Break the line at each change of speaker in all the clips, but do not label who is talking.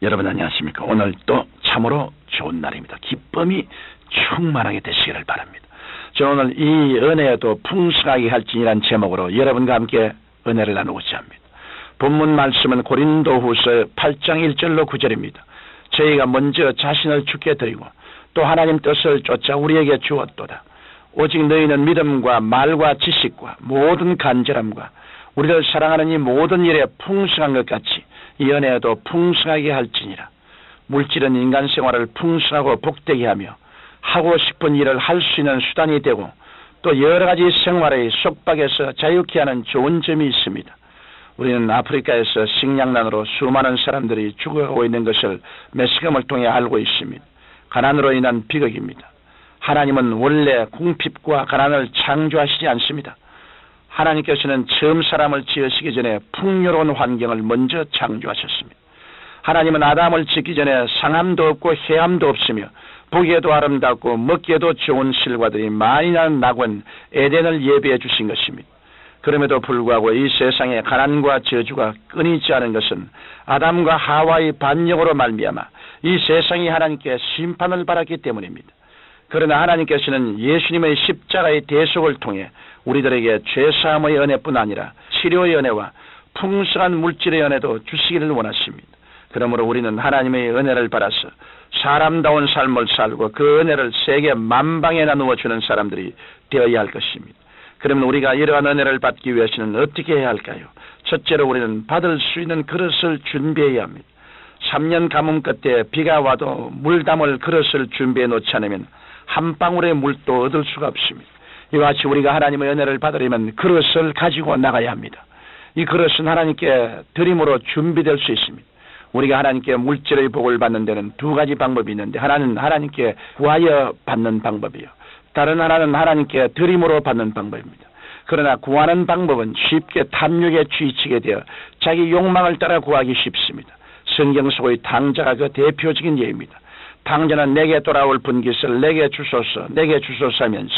여러분 안녕하십니까? 오늘 또 참으로 좋은 날입니다. 기쁨이 충만하게 되시기를 바랍니다. 저 오늘 이 은혜에도 풍성하게 할지니란 제목으로 여러분과 함께 은혜를 나누고자 합니다. 본문 말씀은 고린도후서 8장 1절로 9절입니다. 저희가 먼저 자신을 죽게 드리고 또 하나님 뜻을 쫓아 우리에게 주었도다. 오직 너희는 믿음과 말과 지식과 모든 간절함과 우리를 사랑하는 이 모든 일에 풍성한 것 같이 이 연애에도 풍성하게 할지니라. 물질은 인간 생활을 풍성하고 복되게 하며 하고 싶은 일을 할 수 있는 수단이 되고 또 여러 가지 생활의 속박에서 자유케 하는 좋은 점이 있습니다. 우리는 아프리카에서 식량난으로 수많은 사람들이 죽어가고 있는 것을 매스컴을 통해 알고 있습니다. 가난으로 인한 비극입니다. 하나님은 원래 궁핍과 가난을 창조하시지 않습니다. 하나님께서는 처음 사람을 지으시기 전에 풍요로운 환경을 먼저 창조하셨습니다. 하나님은 아담을 짓기 전에 상함도 없고 해함도 없으며 보기에도 아름답고 먹기에도 좋은 실과들이 많이 나는 낙원 에덴을 예비해 주신 것입니다. 그럼에도 불구하고 이 세상에 가난과 저주가 끊이지 않은 것은 아담과 하와의 반역으로 말미암아 이 세상이 하나님께 심판을 받았기 때문입니다. 그러나 하나님께서는 예수님의 십자가의 대속을 통해 우리들에게 죄사함의 은혜뿐 아니라 치료의 은혜와 풍성한 물질의 은혜도 주시기를 원하십니다. 그러므로 우리는 하나님의 은혜를 받아서 사람다운 삶을 살고 그 은혜를 세계 만방에 나누어 주는 사람들이 되어야 할 것입니다. 그러면 우리가 이러한 은혜를 받기 위해서는 어떻게 해야 할까요? 첫째로 우리는 받을 수 있는 그릇을 준비해야 합니다. 3년 가뭄 끝에 비가 와도 물 담을 그릇을 준비해 놓지 않으면 한 방울의 물도 얻을 수가 없습니다. 이와 같이 우리가 하나님의 은혜를 받으려면 그릇을 가지고 나가야 합니다. 이 그릇은 하나님께 드림으로 준비될 수 있습니다. 우리가 하나님께 물질의 복을 받는 데는 두 가지 방법이 있는데 하나는 하나님께 구하여 받는 방법이요. 다른 하나는 하나님께 드림으로 받는 방법입니다. 그러나 구하는 방법은 쉽게 탐욕에 쥐치게 되어 자기 욕망을 따라 구하기 쉽습니다. 성경 속의 당자가 그 대표적인 예입니다. 당자는 내게 돌아올 분깃을 내게 주소서, 내게 주소서 하면서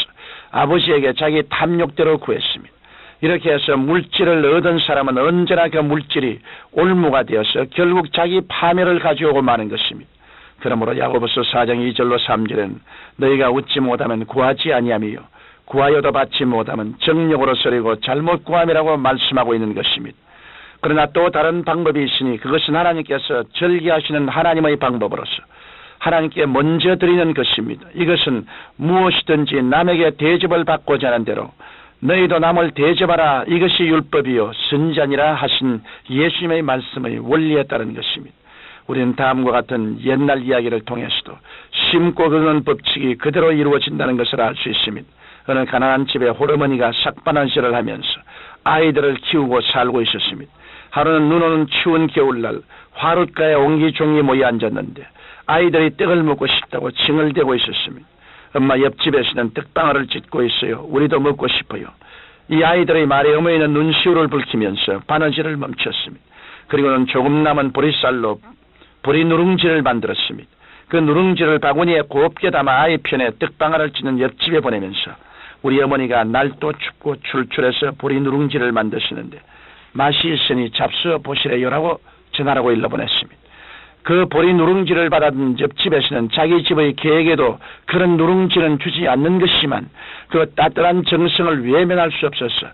아버지에게 자기 탐욕대로 구했습니다. 이렇게 해서 물질을 얻은 사람은 언제나 그 물질이 올무가 되어서 결국 자기 파멸을 가져오고 마는 것입니다. 그러므로 야고보서 4장 2절로 3절엔 너희가 웃지 못하면 구하지 아니하며 구하여도 받지 못하면 정력으로 서리고 잘못 구함이라고 말씀하고 있는 것입니다. 그러나 또 다른 방법이 있으니 그것은 하나님께서 절기하시는 하나님의 방법으로서 하나님께 먼저 드리는 것입니다. 이것은 무엇이든지 남에게 대접을 받고자 하는 대로 너희도 남을 대접하라 이것이 율법이요 선지자니라 하신 예수님의 말씀의 원리에 따른 것입니다. 우리는 다음과 같은 옛날 이야기를 통해서도 심고 긁는 법칙이 그대로 이루어진다는 것을 알 수 있습니다. 어느 가난한 집에 호르머니가 삭바난시를 하면서 아이들을 키우고 살고 있었습니다. 하루는 눈 오는 추운 겨울날 화롯가에 옹기종이 모여 앉았는데 아이들이 떡을 먹고 싶다고 징을대고 있었습니다. 엄마 옆집에서는 떡방아를 짓고 있어요. 우리도 먹고 싶어요. 이 아이들의 말에 어머니는 눈시울을 붉히면서 바느질을 멈췄습니다. 그리고는 조금 남은 보리쌀로 보리 누룽지를 만들었습니다. 그 누룽지를 바구니에 곱게 담아 아이 편에 떡방아를 짓는 옆집에 보내면서 우리 어머니가 날도 춥고 출출해서 보리 누룽지를 만드시는데 맛이 있으니 잡수어 보시래요라고 전화라고 일러보냈습니다. 그 보리 누룽지를 받은 옆집에서는 자기 집의 계획에도 그런 누룽지는 주지 않는 것이지만 그 따뜻한 정성을 외면할 수 없어서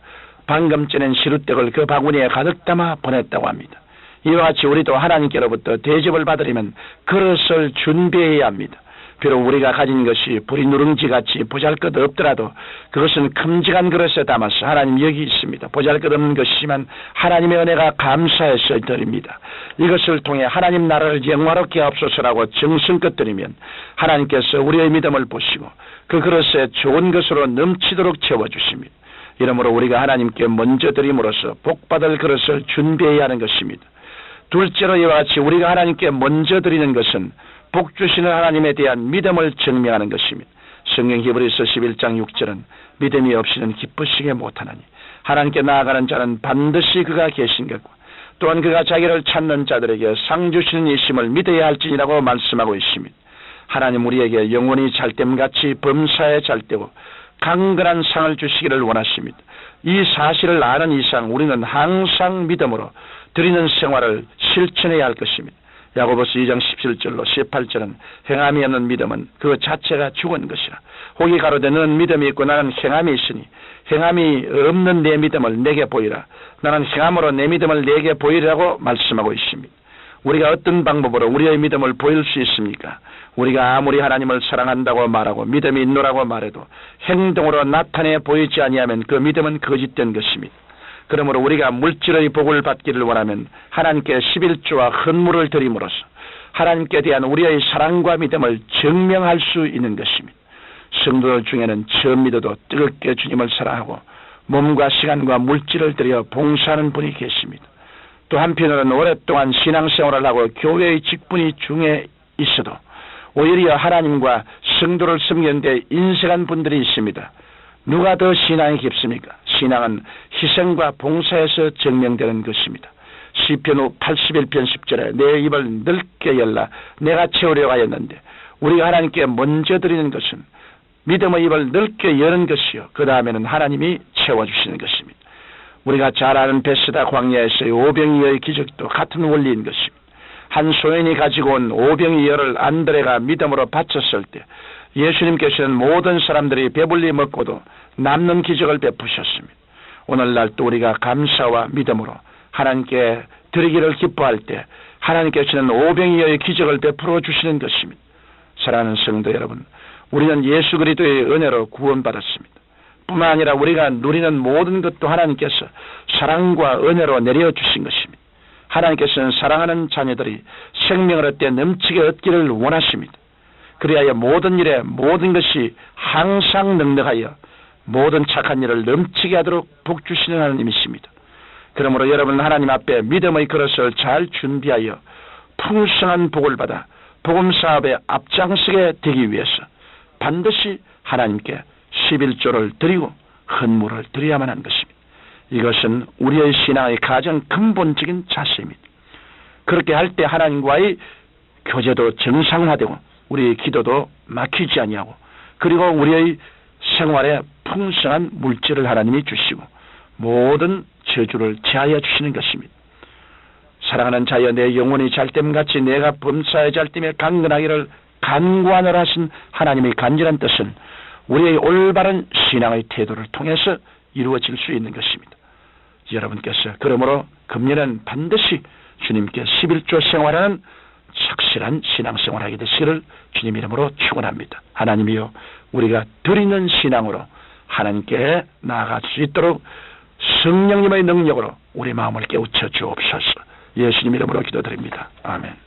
방금 쪄낸 시루떡을 그 바구니에 가득 담아 보냈다고 합니다. 이와 같이 우리도 하나님께로부터 대접을 받으려면 그릇을 준비해야 합니다. 비록 우리가 가진 것이 보리 누룽지 같이 보잘것 없더라도 그것은 큼직한 그릇에 담아서 하나님 여기 있습니다. 보잘것 없는 것이지만 하나님의 은혜가 감사해서 드립니다. 이것을 통해 하나님 나라를 영화롭게 하옵소서라고 정성껏 드리면 하나님께서 우리의 믿음을 보시고 그 그릇에 좋은 것으로 넘치도록 채워주십니다. 이러므로 우리가 하나님께 먼저 드림으로써 복받을 그릇을 준비해야 하는 것입니다. 둘째로 이와 같이 우리가 하나님께 먼저 드리는 것은 복 주시는 하나님에 대한 믿음을 증명하는 것입니다. 성경 히브리서 11장 6절은 믿음이 없이는 기쁘시게 못하나니 하나님께 나아가는 자는 반드시 그가 계신 것과 또한 그가 자기를 찾는 자들에게 상 주시는 이심을 믿어야 할지니라고 말씀하고 있습니다. 하나님 우리에게 영원히 잘됨같이 범사에 잘되고 강건한 상을 주시기를 원하십니다. 이 사실을 아는 이상 우리는 항상 믿음으로 드리는 생활을 실천해야 할 것입니다. 야고보스 2장 17절로 18절은 행함이 없는 믿음은 그 자체가 죽은 것이라. 혹이 가로되 너는 믿음이 있고 나는 행함이 있으니 행함이 없는 내 믿음을 내게 보이라. 나는 행함으로 내 믿음을 내게 보이라고 말씀하고 있습니다. 우리가 어떤 방법으로 우리의 믿음을 보일 수 있습니까? 우리가 아무리 하나님을 사랑한다고 말하고 믿음이 있노라고 말해도 행동으로 나타내 보이지 아니하면 그 믿음은 거짓된 것입니다. 그러므로 우리가 물질의 복을 받기를 원하면 하나님께 11조와 헌물을 드림으로써 하나님께 대한 우리의 사랑과 믿음을 증명할 수 있는 것입니다. 성도들 중에는 처음 믿어도 뜨겁게 주님을 사랑하고 몸과 시간과 물질을 들여 봉사하는 분이 계십니다. 또 한편으로는 오랫동안 신앙생활을 하고 교회의 직분이 중에 있어도 오히려 하나님과 성도를 섬기는데 인색한 분들이 있습니다. 누가 더 신앙이 깊습니까? 신앙은 희생과 봉사에서 증명되는 것입니다. 시편 후 81편 10절에 내 입을 넓게 열라 내가 채우려고 하였는데 우리가 하나님께 먼저 드리는 것은 믿음의 입을 넓게 여는 것이요. 그 다음에는 하나님이 채워주시는 것입니다. 우리가 잘 아는 베스다 광야에서의 오병이어의 기적도 같은 원리인 것입니다. 한 소인이 가지고 온 오병이어를 안드레가 믿음으로 바쳤을 때 예수님께서는 모든 사람들이 배불리 먹고도 남는 기적을 베푸셨습니다. 오늘날 또 우리가 감사와 믿음으로 하나님께 드리기를 기뻐할 때 하나님께서는 오병이어의 기적을 베풀어 주시는 것입니다. 사랑하는 성도 여러분, 우리는 예수 그리스도의 은혜로 구원받았습니다. 뿐만 아니라 우리가 누리는 모든 것도 하나님께서 사랑과 은혜로 내려 주신 것입니다. 하나님께서는 사랑하는 자녀들이 생명을 얻되 넘치게 얻기를 원하십니다. 그리하여 모든 일에 모든 것이 항상 능력하여 모든 착한 일을 넘치게 하도록 복 주시는 하나님이십니다. 그러므로 여러분 하나님 앞에 믿음의 그릇을 잘 준비하여 풍성한 복을 받아 복음 사업에 앞장서게 되기 위해서 반드시 하나님께 11조를 드리고 헌물을 드려야만 한 것입니다. 이것은 우리의 신앙의 가장 근본적인 자세입니다. 그렇게 할 때 하나님과의 교제도 정상화되고 우리의 기도도 막히지 아니하고 그리고 우리의 생활에 풍성한 물질을 하나님이 주시고 모든 저주를 제하여 주시는 것입니다. 사랑하는 자여 내 영혼이 잘됨같이 내가 범사에 잘됨에 강건하기를 간구하느라 하신 하나님의 간절한 뜻은 우리의 올바른 신앙의 태도를 통해서 이루어질 수 있는 것입니다. 여러분께서 그러므로 금년은 반드시 주님께 11조 생활하는 착실한 신앙생활 하게 되시기를 주님 이름으로 축원합니다. 하나님이여 우리가 드리는 신앙으로 하나님께 나아갈 수 있도록 성령님의 능력으로 우리 마음을 깨우쳐 주옵소서. 예수님 이름으로 기도드립니다. 아멘.